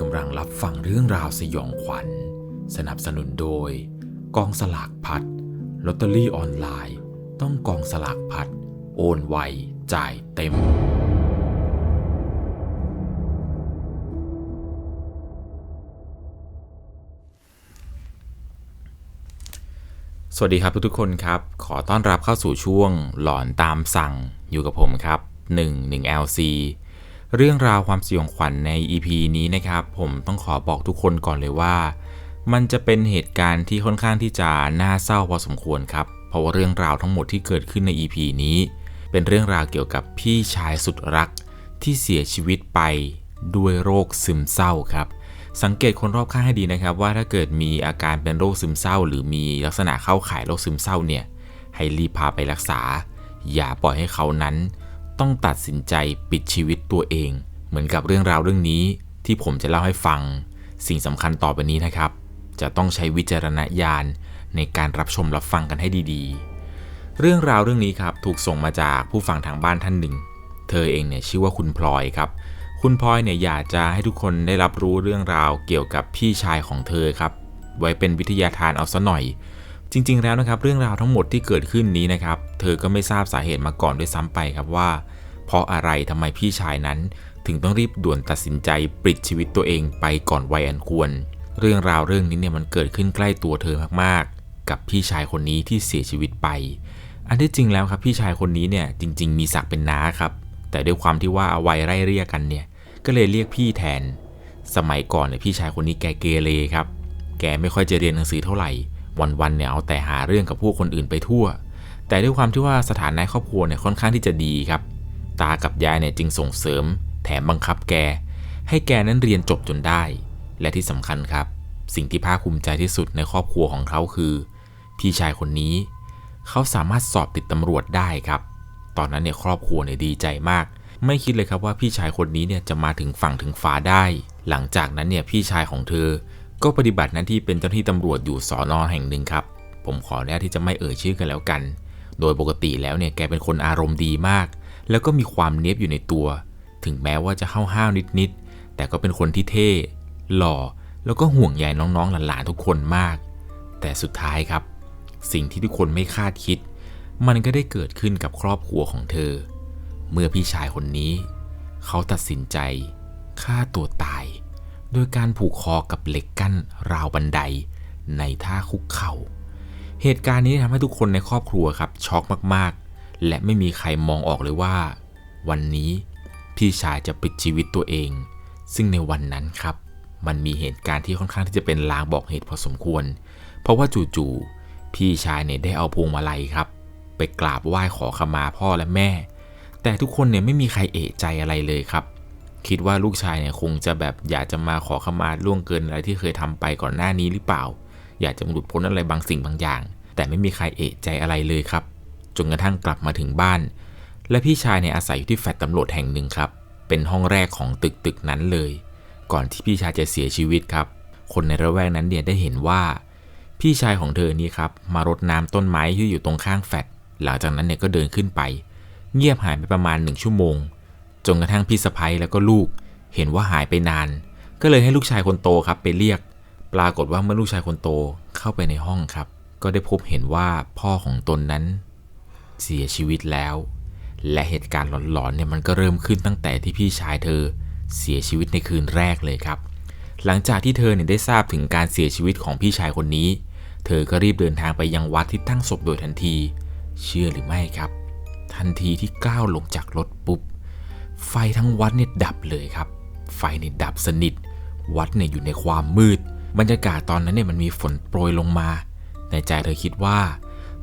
กำลังรับฟังเรื่องราวสยองขวัญ สนับสนุนโดย กองสลากพัดลอตเตอรี่ออนไลน์ ต้องกองสลากพัดโอนไวจ่ายเต็ม สวัสดีครับทุกๆคนครับ ขอต้อนรับเข้าสู่ช่วงหลอนตามสั่งอยู่กับผมครับ 1 1 LC เรื่องราวความสยองขวัญใน EP นี้นะครับ ผมต้องขอบอกทุกคนก่อนเลยว่า มันจะเป็นเหตุการณ์ที่ค่อนข้างที่จะน่าเศร้าพอสมควรครับ เพราะว่าเรื่องราวทั้งหมดที่เกิดขึ้นใน EP นี้ เป็นเรื่องราวเกี่ยวกับพี่ชายสุดรักที่เสียชีวิตไปด้วยโรคซึมเศร้าครับ สังเกตคนรอบข้างให้ดีนะครับ ว่าถ้าเกิดมีอาการเป็นโรคซึมเศร้า หรือมีลักษณะเข้าข่ายโรคซึมเศร้าเนี่ยให้รีบพาไปรักษา อย่าปล่อยให้เขานั้น ต้องตัดสินใจปิดชีวิตตัวเอง เหมือนกับเรื่องราวเรื่องนี้ที่ผมจะเล่าให้ฟัง สิ่งสำคัญต่อไปนี้นะครับ จะต้องใช้วิจารณญาณในการรับชมรับฟังกันให้ดีๆ เรื่องราวเรื่องนี้ครับถูกส่งมาจากผู้ฟังทางบ้านท่านหนึ่ง เธอเองเนี่ยชื่อว่าคุณพลอยครับ คุณพลอยเนี่ยอยากจะให้ทุกคนได้รับรู้เรื่องราวเกี่ยวกับพี่ชายของเธอครับ ไว้เป็นวิทยาทานเอาซะหน่อย จริง ๆ แล้วนะครับเรื่องราวทั้งหมดที่เกิดขึ้นนี้นะครับ เธอก็ไม่ทราบสาเหตุมาก่อนด้วยซ้ำไปครับว่า เพราะอะไรทำไมพี่ชายนั้น ถึงต้องรีบด่วนตัดสินใจปลิดชีวิตตัวเองไปก่อนวัยอันควร เรื่องราวเรื่องนี้เนี่ยมันเกิดขึ้นใกล้ตัวเธอมากๆ กับพี่ชายคนนี้ที่เสียชีวิตไป อันที่จริงแล้วครับพี่ชายคนนี้เนี่ยจริง ๆ มีศักดิ์เป็นน้าครับ แต่ด้วยความที่ว่าวัยไร่เรียกกันเนี่ยก็เลยเรียกพี่แทน สมัยก่อนเนี่ยพี่ชายคนนี้แกเกเรครับ แกไม่ค่อยจะเรียนหนังสือเท่าไหร่ วันๆเนี่ยเอาแต่หาเรื่องกับผู้คนอื่นไปทั่ว แต่ด้วยความที่ว่าสถานะครอบครัวเนี่ยค่อนข้างที่จะดีครับ ตากับยายเนี่ยจึงส่งเสริม แถมบังคับแก ให้แกนั้นเรียนจบจนได้ และที่สำคัญครับ สิ่งที่ภาคภูมิใจที่สุดในครอบครัวของเขาคือ พี่ชายคนนี้ เขาสามารถสอบติดตำรวจได้ครับ ตอนนั้นเนี่ยครอบครัวเนี่ยดีใจมากไม่คิดเลยครับว่าพี่ชายคนนี้เนี่ยจะมาถึงฝั่งถึงฟ้าได้ หลังจากนั้นเนี่ยพี่ชายของเธอ ก็ปฏิบัติหน้าที่เป็นเจ้าหน้าที่ตำรวจอยู่สอนอแห่งหนึ่งครับ ผมขออนุญาตที่จะไม่เอ่ยชื่อกันแล้วกัน โดยปกติแล้วเนี่ยแกเป็นคนอารมณ์ดีมาก แล้วก็มีความเนี้ยบอยู่ในตัว ถึงแม้ว่าจะห้าวๆนิดๆ แต่ก็เป็นคนที่เท่ หล่อ แล้วก็ห่วงใยน้องๆหลานๆทุกคนมาก แต่สุดท้ายครับ สิ่งที่ทุกคนไม่คาดคิด มันก็ได้เกิดขึ้นกับครอบครัวของเธอ เมื่อพี่ชายคนนี้ เขาตัดสินใจฆ่าตัวตาย โดยการผูกคอกับเหล็กกั้นราวบันไดในท่าคุกเขา่า เหตุการณ์นี้ทำให้ทุกคนในครอบครัวครับช็อกมากๆ และไม่มีใครมองออกเลยว่า วันนี้พี่ชายจะปิดชีวิตตัวเอง ซึ่งในวันนั้นครับ มันมีเหตุการณ์ที่ค่อนข้างที่จะเป็นลางบอกเหตุพอสมควร เพราะว่าจู่ๆพี่ชายเนี่ยได้เอาพวงมาลัยครับ ไปกราบไหว้ขอขมาพ่อและแม่ แต่ทุกคนเนี่ยไม่มีใครเอะใจอะไรเลยครับ คิดว่าลูกชายเนี่ยคงจะแบบอยากจะมาขอขมาล่วงเกินอะไรที่เคยทำไปก่อนหน้านี้หรือเปล่า อยากจะหลุดพ้นอะไรบางสิ่งบางอย่าง แต่ไม่มีใครเอะใจอะไรเลยครับ จนกระทั่งกลับมาถึงบ้าน และพี่ชายเนี่ยอาศัยอยู่ที่แฟลตตำรวจแห่งหนึ่งครับ เป็นห้องแรกของตึกตึกนั้นเลย ก่อนที่พี่ชายจะเสียชีวิตครับ คนในระแวกนั้นเนี่ยได้เห็นว่า พี่ชายของเธอนี่ครับมารดน้ำต้นไม้ที่อยู่ตรงข้างแฟลตหลังจากนั้นเนี่ยก็เดินขึ้นไป เงียบหายไปประมาณหนึ่งชั่วโมง จนกระทั่งพี่สะพ้ยแล้วก็ลูก เห็นว่าหายไปนาน ก็เลยให้ลูกชายคนโตครับไปเรียก ปรากฏว่าเมื่อลูกชายคนโตเข้าไปในห้องครับ ก็ได้พบเห็นว่าพ่อของตนนั้น เสียชีวิตแล้ว และเหตุการณ์หลอนๆเนี่ยมันก็เริ่มขึ้นตั้งแต่ที่พี่ชายเธอเสียชีวิตในคืนแรกเลยครับ หลังจากที่เธอเนี่ยได้ทราบถึงการเสียชีวิตของพี่ชายคนนี้ เธอก็รีบเดินทางไปยังวัดที่ตั้งศพโดยทันที เชื่อหรือไม่ครับ ทันทีที่ก้าวลงจากรถปุ๊บ ไฟทั้งวัดเนี่ยดับเลยครับ ไฟเนี่ยดับสนิท วัดเนี่ยอยู่ในความมืด บรรยากาศตอนนั้นเนี่ยมันมีฝนโปรยลงมา ในใจเธอคิดว่า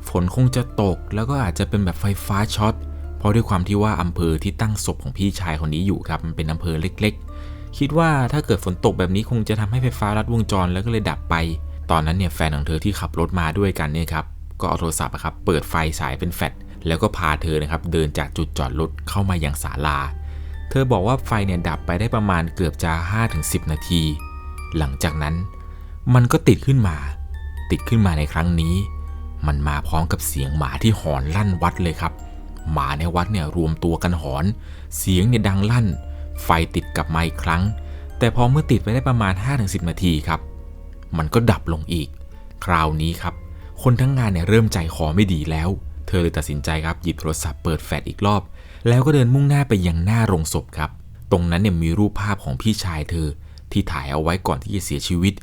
ฝนคงจะตกแล้วก็อาจจะเป็นแบบไฟฟ้าช็อต เพราะด้วยความที่ว่าอำเภอที่ตั้งศพของพี่ชายคนนี้อยู่ครับ มันเป็นอำเภอเล็ก ๆ คิดว่าถ้าเกิดฝนตกแบบนี้คงจะทำให้ไฟฟ้าลัดวงจรแล้วก็เลยดับไป ตอนนั้นเนี่ยแฟนของเธอที่ขับรถมาด้วยกันเนี่ยครับ ก็เอาโทรศัพท์ครับ เปิดไฟฉายเป็นแฟลชแล้วก็พาเธอนะครับเดินจากจุดจอดรถเข้ามายังศาลา เธอบอกว่าไฟเนี่ยดับไปได้ประมาณเกือบจะ 5-10 นาที หลังจากนั้น มันก็ติดขึ้นมา ติดขึ้นมาในครั้งนี้ มันมาพร้อมกับเสียงหมาที่หอนลั่นวัดเลยครับ หมาในวัดเนี่ยรวมตัวกันหอน เสียงเนี่ยดังลั่น ไฟติดกลับมาอีกครั้ง แต่พอเมื่อติดไปได้ประมาณ 5-10 นาทีครับ มันก็ดับลงอีก คราวนี้ครับ คนทั้งงานเนี่ยเริ่มใจคอไม่ดีแล้ว เธอเลยตัดสินใจครับหยิบโทรศัพท์เปิดแฟลชอีกรอบ แล้วก็เดินมุ่งหน้าไปยังหน้าโรงศพครับ ตรงนั้นเนี่ยมีรูปภาพของพี่ชายเธอ ที่ถ่ายเอาไว้ก่อนที่จะเสียชีวิต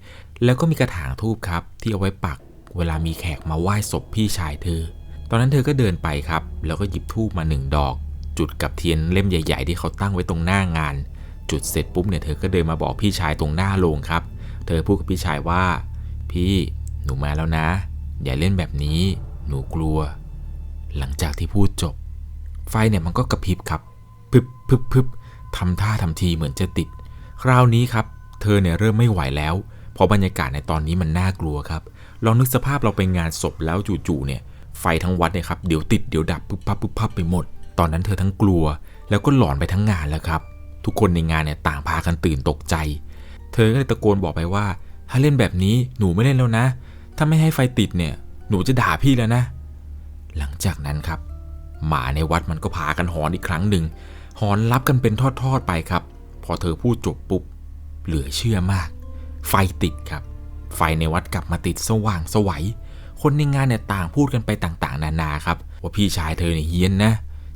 แล้วก็มีกระถางทูบครับ ที่เอาไว้ปัก เวลามีแขกมาไหว้ศพพี่ชายเธอ ตอนนั้นเธอก็เดินไปครับ แล้วก็หยิบทูบมาหนึ่งดอก จุดกับเทียนเล่มใหญ่ ๆ ที่เขาตั้งไว้ตรงหน้างาน จุดเสร็จปุ๊บเนี่ยเธอก็เดินมาบอกพี่ชายตรงหน้าโรงครับ เธอพูดกับพี่ชายว่า พี่หนูมาแล้วนะ อย่าเล่นแบบนี้ หนูกลัว หลังจากที่พูดจบ ไฟเนี่ยมันก็กระพริบครับพึบพึบพึบทำท่าทำทีเหมือนจะติด คราวนี้ครับ เธอเนี่ยเริ่มไม่ไหวแล้ว เพราะบรรยากาศในตอนนี้มันน่ากลัวครับ ลองนึกสภาพเราไปงานศพแล้วจู่ๆเนี่ย ไฟทั้งวัดเนี่ยครับเดี๋ยวติดเดี๋ยวดับปุ๊บปั๊บปุ๊บปั๊บไปหมด ตอนนั้นเธอทั้งกลัว แล้วก็หลอนไปทั้งงานแล้วครับ ทุกคนในงานเนี่ยต่างพากันตื่นตกใจ เธอก็เลยตะโกนบอกไปว่า ถ้าเล่นแบบนี้หนูไม่เล่นแล้วนะ ถ้าไม่ให้ไฟติดเนี่ย หนูจะด่าพี่แล้วนะ หลังจากนั้นครับ หมาในวัดมันก็พากันหอนอีกครั้งหนึ่งหอนรับกันเป็นทอดๆไปครับ พอเธอพูดจบปุ๊บ เหลือเชื่อมาก ไฟติดครับ ไฟในวัดกลับมาติดสว่างสวัย คนในงานเนี่ยต่างพูดกันไปต่างๆ นานาครับ ว่าพี่ชายเธอเนี่ยเฮี้ยนนะ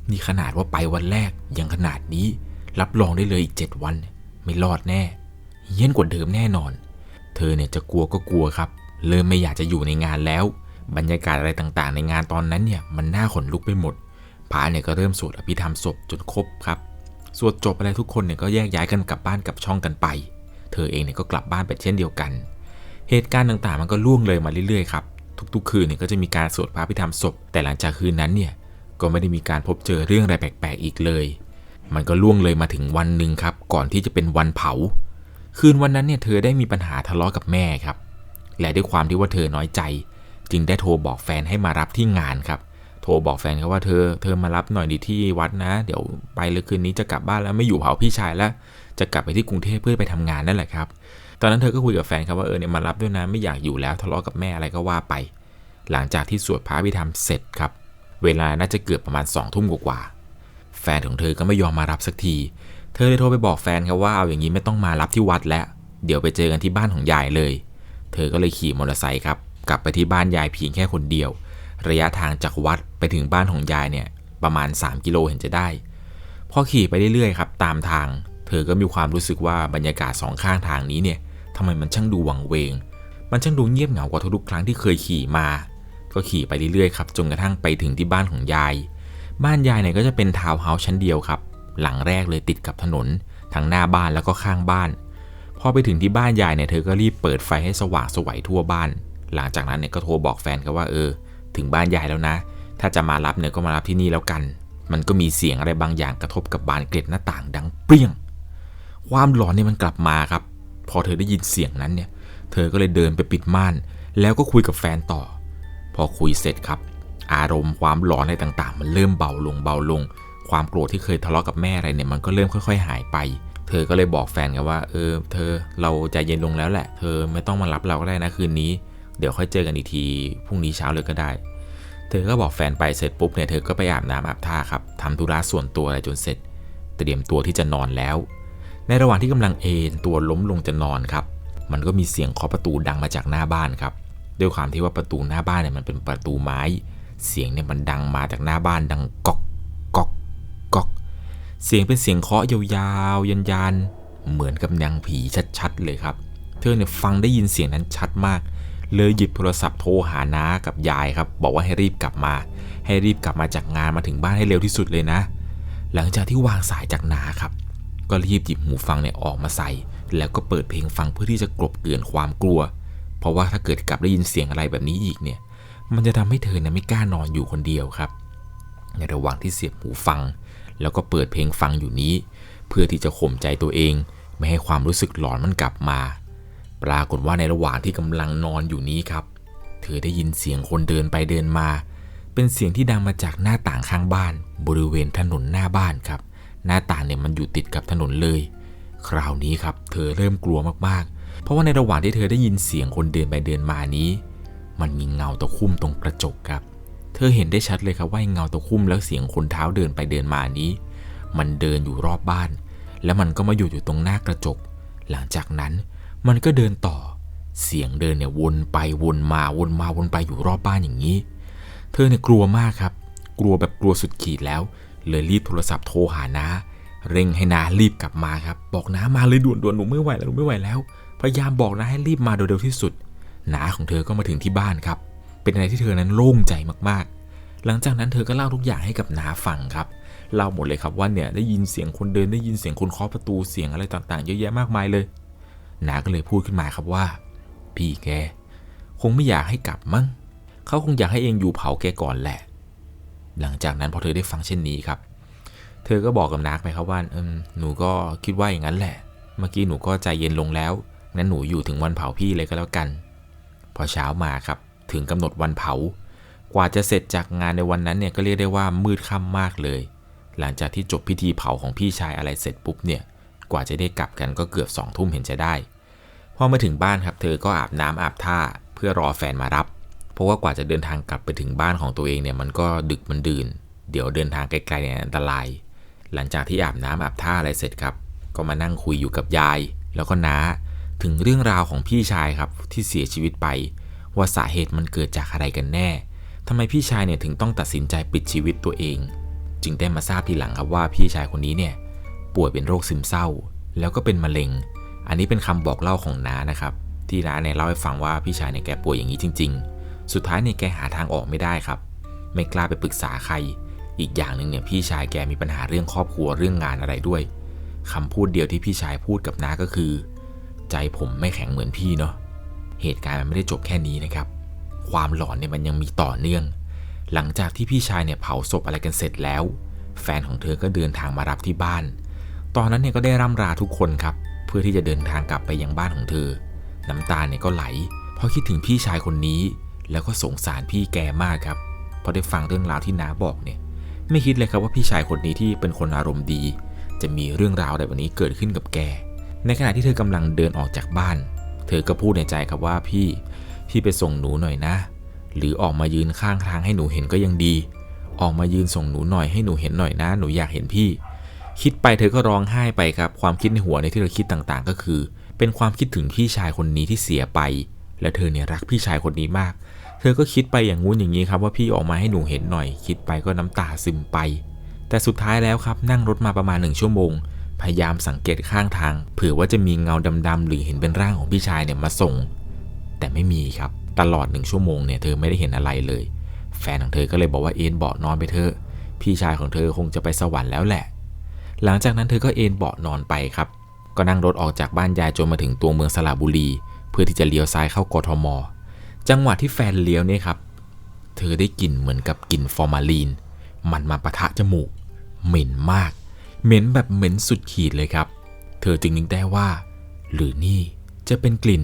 นี่ขนาดว่าไปวันแรกยังขนาดนี้ รับรองได้เลยอีกเจ็ดวัน ไม่รอดแน่เฮี้ยนกว่าเดิมแน่นอน เธอเนี่ยจะกลัวก็กลัวครับ เริ่มไม่อยากจะอยู่ในงานแล้ว บรรยากาศอะไรต่างๆ ในงานตอนนั้นเนี่ยมันน่าขนลุกไปหมด พระเนี่ยก็เริ่มสวดอภิธรรมศพจนครบครับ สวดจบอะไรทุกคนเนี่ยก็แยกย้ายกันกลับบ้านกลับช่องกันไป เธอเองเนี่ยก็กลับบ้านไปเช่นเดียวกัน เหตุการณ์ต่างๆ มันก็ล่วงเลยมาเรื่อยๆครับทุกๆ คืนเนี่ยก็จะมีการสวดพระอภิธรรมศพ แต่หลังจากคืนนั้นเนี่ยก็ไม่ได้มีการพบเจอเรื่องอะไรแปลกๆอีกเลย มันก็ล่วงเลยมาถึงวันหนึ่งครับ ก่อนที่จะเป็นวันเผา คืนวันนั้นเนี่ยเธอได้มีปัญหาทะเลาะกับแม่ครับ และด้วยความที่ว่าเธอน้อยใจ จึงได้โทรบอกแฟนให้มารับที่งานครับ โทรบอกแฟนเขาว่าเธอ เธอมารับหน่อยดีที่วัดนะ เดี๋ยวไปเลยคืนนี้จะกลับบ้านแล้วไม่อยู่เผาพี่ชายแล้ว จะกลับไปที่กรุงเทพเพื่อไปทำงานนั่นแหละครับ ตอนนั้นเธอก็คุยกับแฟนครับว่าเออเนี่ยมารับด้วยนะไม่อยากอยู่แล้วทะเลาะกับแม่อะไรก็ว่าไป หลังจากที่สวดพระพิธรรมเสร็จครับ เวลาน่าจะเกือบประมาณสองทุ่มกว่า แฟนของเธอก็ไม่ยอมมารับสักที เธอเลยโทรไปบอกแฟนครับว่าเอาอย่างนี้ไม่ต้องมารับที่วัดแล้ว เดี๋ยวไปเจอกันที่บ้านของยายเลย เธอก็เลยขี่มอเตอร์ไซค์ครับกลับไปที่บ้านยายเพียงแค่คนเดียว ระยะทางจากวัดไปถึงบ้านของยายเนี่ยประมาณ 3 กิโลเห็นจะได้ พอขี่ไปเรื่อยๆครับตามทาง เธอก็มีความรู้สึกว่าบรรยากาศสองข้างทางนี้เนี่ยทำไมมันช่างดูวังเวง มันช่างดูเงียบเหงากว่าทุกครั้งที่เคยขี่มา ก็ขี่ไปเรื่อยๆครับจนกระทั่งไปถึงที่บ้านของยาย บ้านยายเนี่ยก็จะเป็นทาวน์เฮาส์ชั้นเดียวครับ หลังแรกเลยติดกับถนนทั้งหน้าบ้านแล้วก็ข้างบ้าน พอไปถึงที่บ้านยายเนี่ยเธอก็รีบเปิดไฟให้สว่างสวัยทั่วบ้าน หลังจากนั้นเนี่ยก็โทรบอกแฟนเขาว่าเออ ถึงบ้านยายแล้วนะ ถ้าจะมารับเนี่ยก็มารับที่นี่แล้วกัน มันก็มีเสียงอะไรบางอย่างกระทบกับบานเกล็ดหน้าต่างดังเปรี้ยง ความหลอนเนี่ยมันกลับมาครับ พอเธอได้ยินเสียงนั้นเนี่ย เธอก็เลยเดินไปปิดม่าน แล้วก็คุยกับแฟนต่อ พอคุยเสร็จครับ อารมณ์ความหลอนอะไรต่างๆ มันเริ่มเบาลงเบาลง ความโกรธที่เคยทะเลาะกับแม่อะไรเนี่ยมันก็เริ่มค่อย ๆ หายไปเธอก็เลยบอกแฟนกันว่า เออ เธอเราใจเย็นลงแล้วแหละ เธอไม่ต้องมารับเราก็ได้นะคืนนี้ เดี๋ยวค่อยเจอกันอีกทีพรุ่งนี้เช้าเลยก็ได้ เธอก็บอกแฟนไปเสร็จปุ๊บเนี่ยเธอก็ไปอาบน้ำอาบท่าครับทำธุระส่วนตัวอะไรจนเสร็จ เตรียมตัวที่จะนอนแล้ว ในระหว่างที่กำลังเอนตัวล้มลงจะนอนครับ มันก็มีเสียงเคาะประตูดังมาจากหน้าบ้านครับ ด้วยความที่ว่าประตูหน้าบ้านเนี่ยมันเป็นประตูไม้ เสียงเนี่ยมันดังมาจากหน้าบ้านดังก๊อกก๊อกก๊อก เสียงเป็นเสียงเคาะยาวๆยันยันๆเหมือนกับนางผีชัดๆเลยครับ เธอเนี่ยฟังได้ยินเสียงนั้นชัดมาก เลยหยิบโทรศัพท์โทรหาน้ากับยายครับ บอกว่าให้รีบกลับมา ให้รีบกลับมาจากงานมาถึงบ้านให้เร็วที่สุดเลยนะ หลังจากที่วางสายจากนาครับ ก็รีบหยิบหูฟังเนี่ยออกมาใส่ แล้วก็เปิดเพลงฟังเพื่อที่จะกลบเกลื่อนความกลัว เพราะว่าถ้าเกิดกลับได้ยินเสียงอะไรแบบนี้อีกเนี่ย มันจะทำให้เธอเนี่ยไม่กล้านอนอยู่คนเดียวครับ ในระหว่างที่เสียบหูฟัง แล้วก็เปิดเพลงฟังอยู่นี้ เพื่อที่จะข่มใจตัวเอง ไม่ให้ความรู้สึกหลอนมันกลับมา ปรากฏว่าในระหว่างที่กำลังนอนอยู่นี้ครับ เธอได้ยินเสียงคนเดินไปเดินมา เป็นเสียงที่ดังมาจากหน้าต่างข้างบ้าน บริเวณถนนหน้าบ้านครับ หน้าต่างเนี่ยมันอยู่ติดกับถนนเลย คราวนี้ครับ เธอเริ่มกลัวมากๆ เพราะว่าในระหว่างที่เธอได้ยินเสียงคนเดินไปเดินมานี้ มันมีเงาตะคุ่มตรงกระจกครับ เธอเห็นได้ชัดเลยครับว่าเงาตะคุ่มแล้วเสียงคนเท้าเดินไปเดินมานี้ มันเดินอยู่รอบบ้าน แล้วมันก็มาอยู่อยู่ตรงหน้ากระจก หลังจากนั้น มันก็เดินต่อ เสียงเดินเนี่ยวนไปวนมาวนมาวนไปอยู่รอบบ้านอย่างนี้ เธอเนี่ยกลัวมากครับ กลัวแบบกลัวสุดขีดแล้ว เลยรีบโทรศัพท์โทรหาน้าเร่งให้น้ารีบกลับมาครับ บอกน้ามาเลยด่วนด่วนๆหนูไม่ไหวแล้วหนูไม่ไหวแล้ว พยายามบอกน้าให้รีบมาโดยเร็วที่สุดน้าของเธอก็มาถึงที่บ้านครับ เป็นอะไรที่เธอนั้นโล่งใจมากๆ หลังจากนั้นเธอก็เล่าทุกอย่างให้กับน้าฟังครับ เล่าหมดเลยครับว่าเนี่ยได้ยินเสียงคนเดินได้ยินเสียงคนเคาะประตูเสียงอะไรต่างๆ เยอะแยะมากมายเลย นาก็เลยพูดขึ้นมาครับว่า พี่แก คงไม่อยากให้กลับมั้งเขาคงอยากให้เองอยู่เผาแกก่อนแหละ หลังจากนั้นพอเธอได้ฟังเช่นนี้ครับ เธอก็บอกกับนักไปครับว่าเอมหนูก็คิดว่าอย่างนั้นแหละ เมื่อกี้หนูก็ใจเย็นลงแล้วงั้นหนูอยู่ถึงวันเผาพี่เลยก็แล้วกัน พอเช้ามาครับ ถึงกำหนดวันเผา กว่าจะเสร็จจากงานในวันนั้นเนี่ยก็เรียกได้ว่ามืดค่ำมากเลย หลังจากที่จบพิธีเผาของพี่ชายอะไรเสร็จปุ๊บเนี่ย กว่าจะได้กลับกันก็เกือบสองทุ่มเห็นจะได้ พอมาถึงบ้านครับเธอก็อาบน้ำอาบท่าเพื่อรอแฟนมารับ เพราะว่ากว่าจะเดินทางกลับไปถึงบ้านของตัวเองเนี่ยมันก็ดึกมันดื่น เดี๋ยวเดินทางไกลๆเนี่ยอันตราย หลังจากที่อาบน้ำอาบท่าอะไรเสร็จครับ ก็มานั่งคุยอยู่กับยาย แล้วก็น้าถึงเรื่องราวของพี่ชายครับที่เสียชีวิตไป ว่าสาเหตุมันเกิดจากอะไรกันแน่ทำไมพี่ชายเนี่ยถึงต้องตัดสินใจปิดชีวิตตัวเอง จึงได้มาทราบทีหลังครับว่าพี่ชายคนนี้เนี่ย ป่วยเป็นโรคซึมเศร้า แล้วก็เป็นมะเร็ง อันนี้เป็นคำบอกเล่าของน้านะครับ ที่น้าเนี่ยเล่าให้ฟังว่าพี่ชายเนี่ยแกป่วยอย่างนี้จริง ๆ สุดท้ายเนี่ยแกหาทางออกไม่ได้ครับ ไม่กล้าไปปรึกษาใคร อีกอย่างหนึ่งเนี่ยพี่ชายแกมีปัญหาเรื่องครอบครัวเรื่องงานอะไรด้วยคำพูดเดียวที่พี่ชายพูดกับน้าก็คือ ใจผมไม่แข็งเหมือนพี่เนาะเหตุการณ์มันไม่ได้จบแค่นี้นะครับ ความหลอนเนี่ยมันยังมีต่อเนื่อง หลังจากที่พี่ชายเนี่ยเผาศพอะไรกันเสร็จแล้ว แฟนของเธอก็เดินทางมารับที่บ้าน ตอนนั้นเนี่ยก็ได้ร่ำราทุกคนครับ เพื่อที่จะเดินทางกลับไปยังบ้านของเธอ น้ำตาเนี่ยก็ไหลเพราะคิดถึงพี่ชายคนนี้ แล้วก็สงสารพี่แกมากครับพอได้ฟังเรื่องราวที่น้าบอกเนี่ย ไม่คิดเลยครับว่าพี่ชายคนนี้ที่เป็นคนอารมณ์ดี จะมีเรื่องราวแบบนี้เกิดขึ้นกับแก ในขณะที่เธอกำลังเดินออกจากบ้าน เธอก็พูดในใจครับว่าพี่ พี่ไปส่งหนูหน่อยนะ หรือออกมายืนข้างทางให้หนูเห็นก็ยังดี ออกมายืนส่งหนูหน่อยให้หนูเห็นหน่อยนะ หนูอยากเห็นพี่ คิดไปเธอก็ร้องไห้ไปครับ ความคิดในหัวในที่เธอคิดต่างๆ ก็คือ เป็นความคิดถึงพี่ชายคนนี้ที่เสียไป และเธอเนี่ยรักพี่ชายคนนี้มาก เธอก็คิดไปอย่างงู้นอย่างนี้ครับว่าพี่ออกมาให้หนูเห็นหน่อย คิดไปก็น้ำตาซึมไป แต่สุดท้ายแล้วครับนั่งรถมาประมาณหนึ่งชั่วโมง พยายามสังเกตข้างทาง เผื่อว่าจะมีเงาดำๆหรือเห็นเป็นร่างของพี่ชายเนี่ยมาส่ง แต่ไม่มีครับตลอดหนึ่งชั่วโมงเนี่ยเธอไม่ได้เห็นอะไรเลย แฟนของเธอก็เลยบอกว่าเอนเบาะนอนไปเถอะพี่ชายของเธอคงจะไปสวรรค์แล้วแหละ หลังจากนั้นเธอก็เอนเบาะนอนไปครับ ก็นั่งรถออกจากบ้านยายจนมาถึงตัวเมืองสระบุรี เพื่อที่จะเลี้ยวซ้ายเข้ากทม จังหวะที่แฟนเลี้ยวเนี่ยครับ เธอได้กลิ่นเหมือนกับกลิ่นฟอร์มาลีน มันมาปะทะจมูก เหม็นมาก เหม็นแบบเหม็นสุดขีดเลยครับ เธอจึงนึกได้ว่า หรือนี่จะเป็นกลิ่น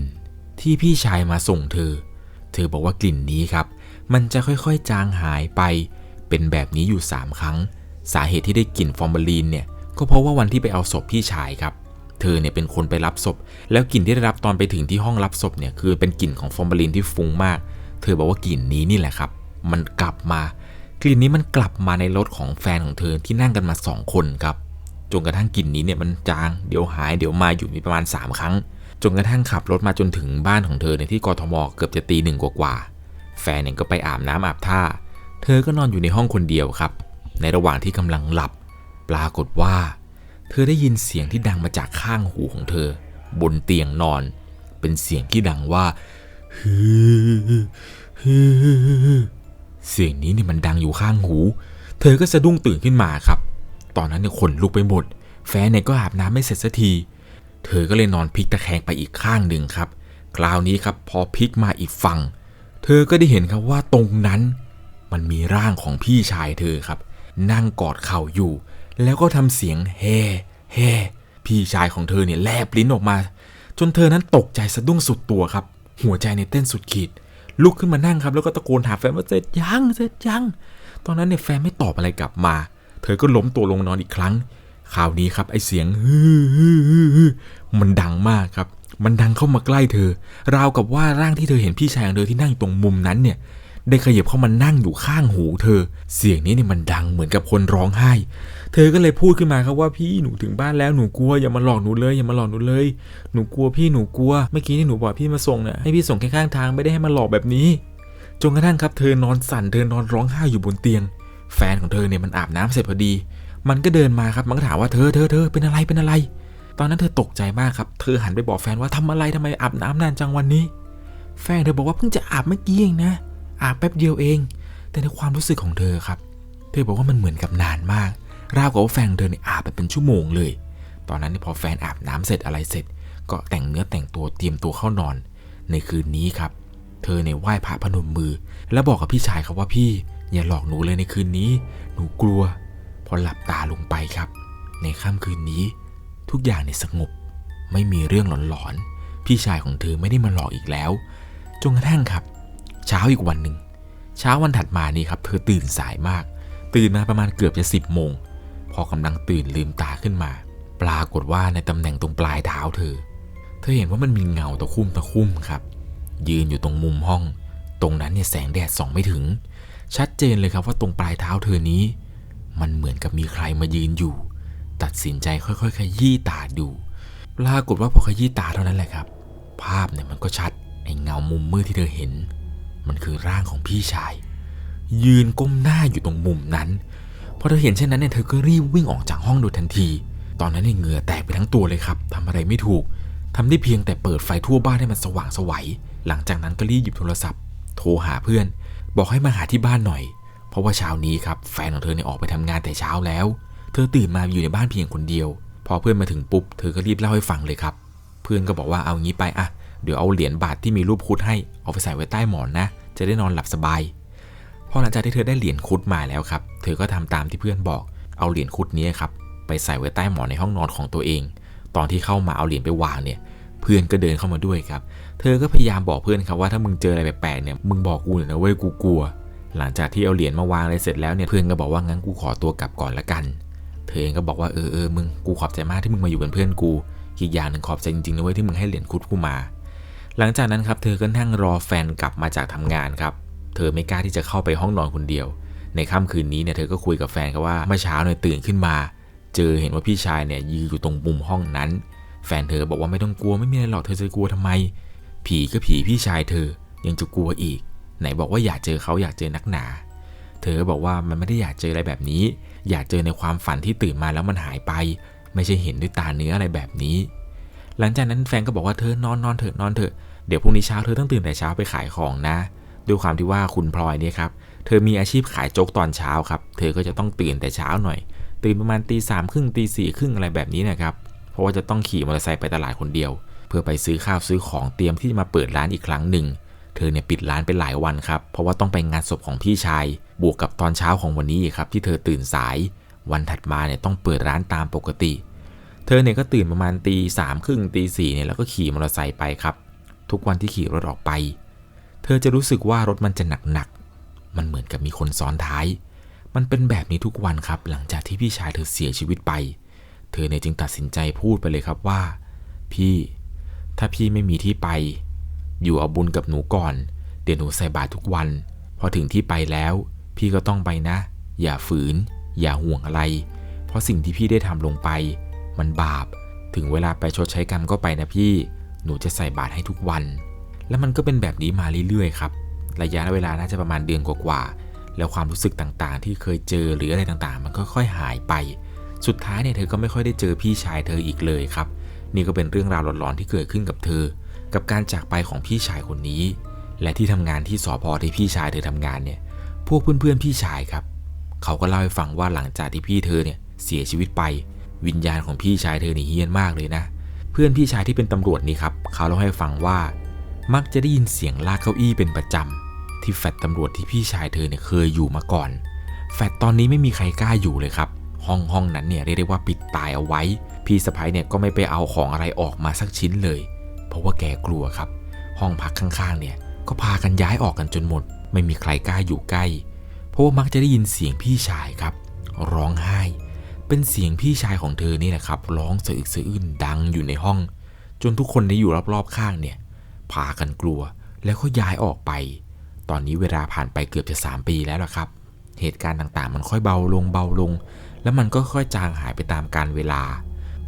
ที่พี่ชายมาส่งเธอ เธอบอกว่ากลิ่นนี้ครับ มันจะค่อยๆจางหายไป เป็นแบบนี้อยู่ 3 ครั้ง สาเหตุที่ได้กลิ่นฟอร์มาลีนเนี่ย ก็เพราะว่าวันที่ไปเอาศพพี่ชายครับ เธอเนี่ยเป็นคนไปรับศพ แล้วกลิ่นที่ได้รับตอนไปถึงที่ห้องรับศพเนี่ยคือเป็นกลิ่นของฟอร์มาลีนที่ฟุ้งมาก เธอบอกว่ากลิ่นนี้นี่แหละครับ มันกลับมากลิ่นนี้มันกลับมาในรถของแฟนของเธอที่นั่งกันมา 2 คนครับจนกระทั่งกลิ่นนี้เนี่ยมันจางเดี๋ยวหายเดี๋ยวมาอยู่มีประมาณ 3 ครั้งจนกระทั่งขับรถมาจนถึงบ้านของเธอในที่กทมเกือบจะตีหนึ่งกว่าๆแฟนเนี่ยก็ไปอาบน้ำอาบท่า เธอก็นอนอยู่ในห้องคนเดียวครับ ในระหว่างที่กำลังหลับ ปรากฏว่า เธอได้ยินเสียงที่ดังมาจากข้างหูของเธอ บนเตียงนอน เป็นเสียงที่ดังว่าฮือฮือเสียงนี้เนี่ยมันดังอยู่ข้างหู เธอก็สะดุ้งตื่นขึ้นมาครับ ตอนนั้นเนี่ยขนลุกไปหมด แฟนเนี่ยก็อาบน้ำไม่เสร็จสักที เธอก็เลยนอนพลิกตะแคงไปอีกข้างหนึ่งครับ คราวนี้ครับพอพลิกมาอีกฝั่ง เธอก็ได้เห็นครับว่าตรงนั้น มันมีร่างของพี่ชายเธอครับ นั่งกอดเข่าอยู่ แล้วก็ทำเสียงเฮ่เฮ่พี่ชายของเธอเนี่ยแลบลิ้นออกมา จนเธอนั้นตกใจสะดุ้งสุดตัวครับ หัวใจในยเต้นสุดขีด ลุกขึ้นมานั่งครับ แล้วก็ตะโกนถามแฟนว่าเสร็จยังเสร็จยัง ตอนนั้นเนี่ยแฟนไม่ตอบอะไรกลับมา เธอก็ล้มตัวลงนอนอีกครั้งคราวนี้ครับไอเสียงฮือฮือฮือฮือมันดังมากครับ มันดังเข้ามาใกล้เธอ ราวกับว่าร่างที่เธอเห็นพี่ชายของเธอที่นั่งอยู่ตรงมุมนั้นเนี่ย ได้ขยับเข้ามานั่งอยู่ข้างหูเธอ เสียงนี้เนี่ยมันดังเหมือนกับคนร้องไห้ เธอก็เลยพูดขึ้นมาครับว่าพี่หนูถึงบ้านแล้วหนูกลัวอย่ามาหลอกหนูเลยอย่ามาหลอกหนูเลย หนูกลัวพี่หนูกลัวเมื่อกี้ที่หนูบอกพี่มาส่งเนี่ยให้พี่ส่งแค่ข้างทางไม่ได้ให้มาหลอกแบบนี้จนกระทั่งครับเธอนอนสั่นเธอนอนร้องไห้อยู่บนเตียง แฟนของเธอเนี่ยมันอาบน้ำเสร็จพอดี มันก็เดินมาครับมันก็ถามว่าเธอเธอเธอเป็นอะไรเป็นอะไร ตอนนั้นเธอตกใจมากครับเธอหันไปบอกแฟนว่าทำอะไรทำไมอาบน้ำนานจังวันนี้ แฟนเธอบอกว่าเพิ่งจะอาบเมื่อกี้เองนะอาบแป๊บเดียวเอง แต่ในความรู้สึกของเธอครับ เธอบอกว่ามันเหมือนกับนานมาก ราวกับว่าแฟนของเธอเนี่ยอาบไปเป็นชั่วโมงเลย ตอนนั้นพอแฟนอาบน้ำเสร็จอะไรเสร็จ ก็แต่งเนื้อแต่งตัวเตรียมตัวเข้านอน ในคืนนี้ครับ เธอเนี่ยไหว้พระพนมมือ แล้วบอกกับพี่ชายครับว่าพี่อย่าหลอกหนูเลยในคืนนี้ หนูกลัว พอหลับตาลงไปครับ ในค่ำคืนนี้ ทุกอย่างเนี่ยสงบ ไม่มีเรื่องหลอนๆ พี่ชายของเธอไม่ได้มาหลอกอีกแล้ว จนกระทั่งครับ เช้าอีกวันหนึ่ง เช้าวันถัดมานี่ครับ เธอตื่นสายมาก ตื่นมาประมาณเกือบจะสิบโมง พอกำลังตื่นลืมตาขึ้นมา ปรากฏว่าในตำแหน่งตรงปลายเท้าเธอ เธอเห็นว่ามันมีเงาตะคุ่มตะคุ่มครับ ยืนอยู่ตรงมุมห้อง ตรงนั้นเนี่ยแสงแดดส่องไม่ถึง ชัดเจนเลยครับว่าตรงปลายเท้าเธอนี้ มันเหมือนกับมีใครมายืนอยู่ ตัดสินใจค่อยๆขยี้ตาดู ปรากฏว่าพอขยี้ตาเท่านั้นแหละครับ ภาพเนี่ยมันก็ชัดไอ้เงามุมมืดที่เธอเห็น มันคือร่างของพี่ชาย ยืนก้มหน้าอยู่ตรงมุมนั้น พอเธอเห็นเช่นนั้นเนี่ยเธอก็รีบวิ่งออกจากห้องโดยทันที ตอนนั้นเนี่ยเหงื่อแตกไปทั้งตัวเลยครับทำอะไรไม่ถูกทำได้เพียงแต่เปิดไฟทั่วบ้านให้มันสว่างสวัย หลังจากนั้นก็รีบหยิบโทรศัพท์ โทรหาเพื่อน บอกให้มาหาที่บ้านหน่อย เพราะว่าเช้านี้ครับแฟนของเธอเนี่ยออกไปทำงานแต่เช้าแล้ว เธอตื่นมาอยู่ในบ้านเพียงคนเดียว พอเพื่อนมาถึงปุ๊บเธอก็รีบเล่าให้ฟังเลยครับ เพื่อนก็บอกว่าเอางี้ไปอะเดี๋ยวเอาเหรียญบาทที่มีรูปคุดให้เอาไปใส่ไว้ใต้หมอนนะ จะได้นอนหลับสบาย พอหลังจากที่เธอได้เหรียญคุดมาแล้วครับ เธอก็ทำตามที่เพื่อนบอก เอาเหรียญคุดนี้ครับไปใส่ไว้ใต้หมอนในห้องนอนของตัวเอง ตอนที่เข้ามาเอาเหรียญไปวางเนี่ย เพื่อนก็เดินเข้ามาด้วยครับ เธอก็พยายามบอกเพื่อนครับว่าถ้ามึงเจออะไรแปลกๆเนี่ย มึงบอกกูหน่อยนะเว้ยกูกลัว หลังจากที่เอาเหรียญมาวางอะไรเสร็จแล้วเนี่ย เพื่อนก็บอกว่างั้นกูขอตัวกลับก่อนละกัน เธอเองก็บอกว่าเออเออมึงกูขอบใจมากที่มึงมาอยู่เป็นเพื่อนกู อีกอย่างหนึ่งขอบใจจริงๆนะเว้ยที่มึงให้เหรียญคุดกูมา หลังจากนั้นครับเธอก็นั่งรอแฟนกลับมาจากทำงานครับ เธอไม่กล้าที่จะเข้าไปห้องนอนคนเดียว ในค่ำคืนนี้เนี่ยเธอก็คุยกับแฟนครับว่าเมื่อเช้าเนี่ยตื่นขึ้นมา เจอเห็นว่าพี่ชายเนี่ยยืนอยู่ตรงมุมห้องนั้น แฟนเธอบอกว่าไม่ต้องกลัวไม่มีอะไรหรอกเธอจะกลัวทำไม ผีก็ผีพี่ชายเธอยังจะกลัวอีก ไหนบอกว่าอยากเจอเขาอยากเจอนักหนา เธอบอกว่ามันไม่ได้อยากเจออะไรแบบนี้ อยากเจอในความฝันที่ตื่นมาแล้วมันหายไป ไม่ใช่เห็นด้วยตาเนื้ออะไรแบบนี้ หลังจากนั้นแฟนก็บอกว่าเธอนอนนอนเถอะนอนเถอะเดี๋ยวพรุ่งนี้เช้าเธอต้องตื่นแต่เช้าไปขายของนะ ด้วยความที่ว่าคุณพลอยเนี่ยครับเธอมีอาชีพขายโจ๊กตอนเช้าครับ เธอก็จะต้องตื่นแต่เช้าหน่อย ตื่นประมาณตีสามครึ่งตีสี่ครึ่งอะไรแบบนี้นะครับ เพราะว่าจะต้องขี่มอเตอร์ไซค์ไปตลาดคนเดียว เพื่อไปซื้อข้าวซื้อของเตรียมที่จะมาเปิดร้านอีกครั้งหนึ่ง เธอเนี่ยปิดร้านไปหลายวันครับ เพราะว่าต้องไปงานศพของพี่ชาย บวกกับตอนเช้าของวันนี้ครับที่เธอตื่นสาย วันถัดมาเนี่ยต้องเปิดร้านตามปกติ เธอเนี่ยก็ตื่นประมาณตีสามครึ่งตีสี่เนี่ยแล้วก็ขี่มอเตอร์ไซค์ไปครับ ทุกวันที่ขี่รถออกไป เธอจะรู้สึกว่ารถมันจะหนักๆ มันเหมือนกับมีคนซ้อนท้าย มันเป็นแบบนี้ทุกวันครับ หลังจากที่พี่ชายเธอเสียชีวิตไป เธอเนี่ยจึงตัดสินใจพูดไปเลยครับว่า พี่ ถ้าพี่ไม่มีที่ไป อยู่เอาบุญกับหนูก่อน เดี๋ยวหนูใส่บาตรทุกวัน พอถึงที่ไปแล้ว พี่ก็ต้องไปนะ อย่าฝืน อย่าห่วงอะไร เพราะสิ่งที่พี่ได้ทำลงไป มันบาป ถึงเวลาไปชดใช้กรรมก็ไปนะพี่ หนูจะใส่บาตรให้ทุกวัน แล้วมันก็เป็นแบบนี้มาเรื่อยๆครับ ระยะเวลาน่าจะประมาณเดือนกว่าๆ แล้วความรู้สึกต่างๆ ที่เคยเจอหรืออะไรต่างๆ มันก็ค่อยหายไป สุดท้ายเนี่ยเธอก็ไม่ค่อยได้เจอพี่ชายเธออีกเลยครับ นี่ก็เป็นเรื่องราวหลอนๆที่เกิดขึ้นกับเธอ กับการจากไปของพี่ชายคนนี้ และที่ทำงานที่สพที่พี่ชายเธอทำงานเนี่ย พวกเพื่อนๆพี่ชายครับ เขาก็เล่าให้ฟังว่าหลังจากที่พี่เธอเนี่ยเสียชีวิตไป วิญญาณของพี่ชายเธอนี่เฮี้ยนมากเลยนะ เพื่อนพี่ชายที่เป็นตำรวจนี่ครับเขาเล่าให้ฟังว่า มักจะได้ยินเสียงลากเก้าอี้เป็นประจำ ที่แฟดตำรวจที่พี่ชายเธอเนี่ยเคยอยู่มาก่อน แฟดตอนนี้ไม่มีใครกล้าอยู่เลยครับ ห้องห้องนั้นเนี่ยเรียกได้ว่าปิดตายเอาไว้ พี่สะพ้ยเนี่ยก็ไม่ไปเอาของอะไรออกมาสักชิ้นเลย เพราะว่าแกกลัวครับ ห้องพักข้างๆเนี่ยก็พากันย้ายออกกันจนหมด ไม่มีใครกล้าอยู่ใกล้ เพราะว่ามักจะได้ยินเสียงพี่ชายครับ ร้องไห้ เป็นเสียงพี่ชายของเธอนี่แหละครับ ร้องสะอึกสะอื้นดังอยู่ในห้อง จนทุกคนที่อยู่รอบๆข้างเนี่ย พากันกลัว แล้วก็ย้ายออกไป ตอนนี้เวลาผ่านไปเกือบจะ 3 ปีแล้วล่ะครับ เหตุการณ์ต่างๆ มันค่อยเบาลงเบาลง แล้วมันก็ค่อยจางหายไปตามกาลเวลา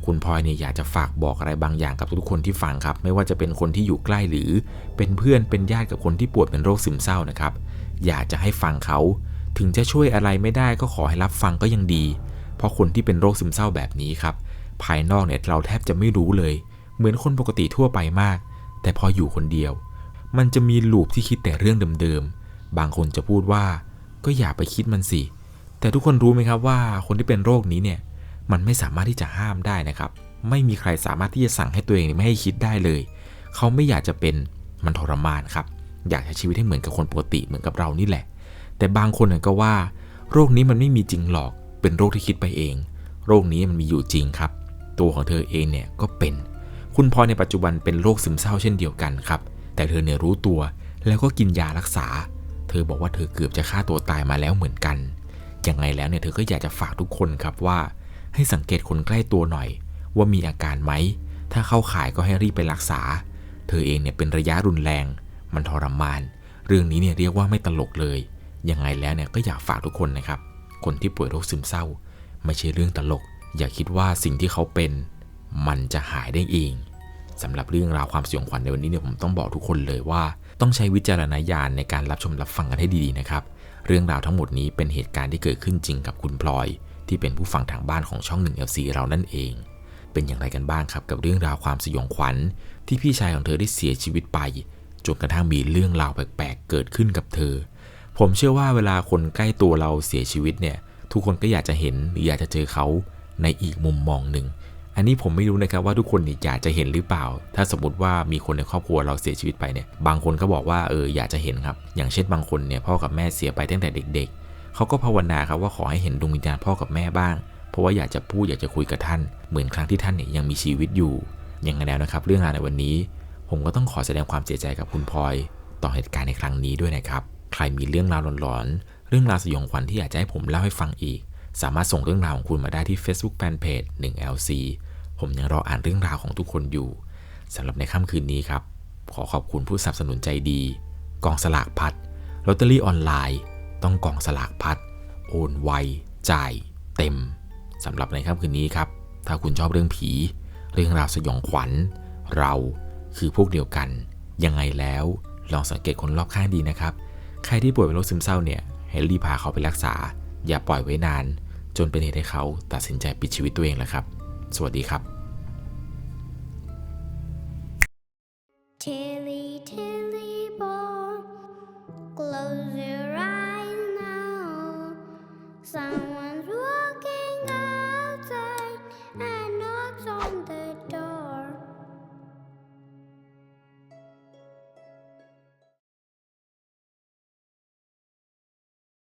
คุณพลอยเนี่ยอยากจะฝากบอกอะไรบางอย่างกับทุกคนที่ฟังครับ ไม่ว่าจะเป็นคนที่อยู่ใกล้หรือ เป็นเพื่อนเป็นญาติกับคนที่ป่วยเป็นโรคซึมเศร้านะครับ อยากจะให้ฟังเขา ถึงจะช่วยอะไรไม่ได้ก็ขอให้รับฟังก็ยังดี เพราะคนที่เป็นโรคซึมเศร้าแบบนี้ครับ ภายนอกเนี่ยเราแทบจะไม่รู้เลย เหมือนคนปกติทั่วไปมาก แต่พออยู่คนเดียว มันจะมีลูปที่คิดแต่เรื่องเดิมๆ บางคนจะพูดว่าก็อย่าไปคิดมันสิ แต่ทุกคนรู้ไหมครับว่าคนที่เป็นโรคนี้เนี่ย มันไม่สามารถที่จะห้ามได้นะครับ ไม่มีใครสามารถที่จะสั่งให้ตัวเองไม่ให้คิดได้เลย เขาไม่อยากจะเป็นมันทรมานครับ อยากใช้ชีวิตให้เหมือนกับคนปกติเหมือนกับเรานี่แหละ แต่บางคนก็ว่า โรคนี้มันไม่มีจริงหรอก เป็นโรคที่คิดไปเอง โรคนี้มันมีอยู่จริงครับ ตัวของเธอเองเนี่ยก็เป็น คุณพลอยในปัจจุบันเป็นโรคซึมเศร้าเช่นเดียวกันครับ แต่เธอเนี่ยรู้ตัวแล้วก็กินยารักษา เธอบอกว่าเธอเกือบจะฆ่าตัวตายมาแล้วเหมือนกัน ยังไงแล้วเนี่ยเธอก็อยากจะฝากทุกคนครับว่า ให้สังเกตคนใกล้ตัวหน่อย ว่ามีอาการไหม ถ้าเข้าข่ายก็ให้รีบไปรักษา เธอเองเนี่ยเป็นระยะรุนแรง มันทรมาน เรื่องนี้เนี่ยเรียกว่าไม่ตลกเลย ยังไงแล้วเนี่ยก็อยากฝากทุกคนนะครับ คนที่ป่วยโรคซึมเศร้า ไม่ใช่เรื่องตลก อย่าคิดว่าสิ่งที่เขาเป็น มันจะหายได้เองสำหรับเรื่องราวความสยองขวัญในวันนี้เนี่ยผมต้องบอกทุกคนเลยว่า ต้องใช้วิจารณญาณในการรับชมรับฟังกันให้ดีๆนะครับ เรื่องราวทั้งหมดนี้เป็นเหตุการณ์ที่เกิดขึ้นจริงกับคุณพลอย ที่เป็นผู้ฟังทางบ้านของช่อง1 LC เรานั่นเอง เป็นอย่างไรกันบ้างครับกับเรื่องราวความสยองขวัญ ที่พี่ชายของเธอได้เสียชีวิตไปจนกระทั่งมีเรื่องราวแปลกๆเกิดขึ้นกับเธอ ผมเชื่อว่าเวลาคนใกล้ตัวเราเสียชีวิตเนี่ยทุกคนก็อยากจะเห็นหรืออยากจะเจอเขาในอีกมุมมองหนึ่ง อันนี้ผมไม่รู้นะครับว่าทุกคนเนี่ยอยากจะเห็นหรือเปล่า ถ้าสมมติว่ามีคนในครอบครัวเราเสียชีวิตไปเนี่ย บางคนก็บอกว่าเอออยากจะเห็นครับ อย่างเช่นบางคนเนี่ยพ่อกับแม่เสียไปตั้งแต่เด็ก ๆ เขาก็ภาวนาครับว่าขอให้เห็นดวงวิญญาณพ่อกับแม่บ้าง เพราะว่าอยากจะพูดอยากจะคุยกับท่าน เหมือนครั้งที่ท่านเนี่ยยังมีชีวิตอยู่ย่างไรแล้วนะครับเรื่องราวในวันนี้ ผมก็ต้องขอแสดงความเสียใจกับคุณพลอย ต่อเหตุการณ์ในครั้งนี้ด้วยนะครับ ใครมีเรื่องราวหลอนๆ เรื่องราวสยองขวัญที่อยากจะให้ผมเล่าให้ฟังอีก สามารถส่งเรื่องราวของคุณมาได้ที่ Facebook Fanpage 1LC ผมยังรออ่านเรื่องราวของทุกคนอยู่สำหรับในค่ำคืนนี้ครับ ขอขอบคุณผู้สนับสนุนใจดี กองสลากพัดลอตเตอรี่ออนไลน์ ต้องกองสลากพัดโอนไว จ่าย เต็มสำหรับในค่ำคืนนี้ครับ ถ้าคุณชอบเรื่องผี เรื่องราวสยองขวัญ เราคือพวกเดียวกัน ยังไงแล้วลองสังเกตคนรอบข้างดีนะครับ ใครที่ป่วยเป็นโรคซึมเศร้าเนี่ยให้รีบพาเขาไปรักษา อย่าปล่อยไว้นาน จนเป็นเหตุให้เขาตัดสินใจปิดชีวิตตัวเองแล้วครับ สวัสดีครับ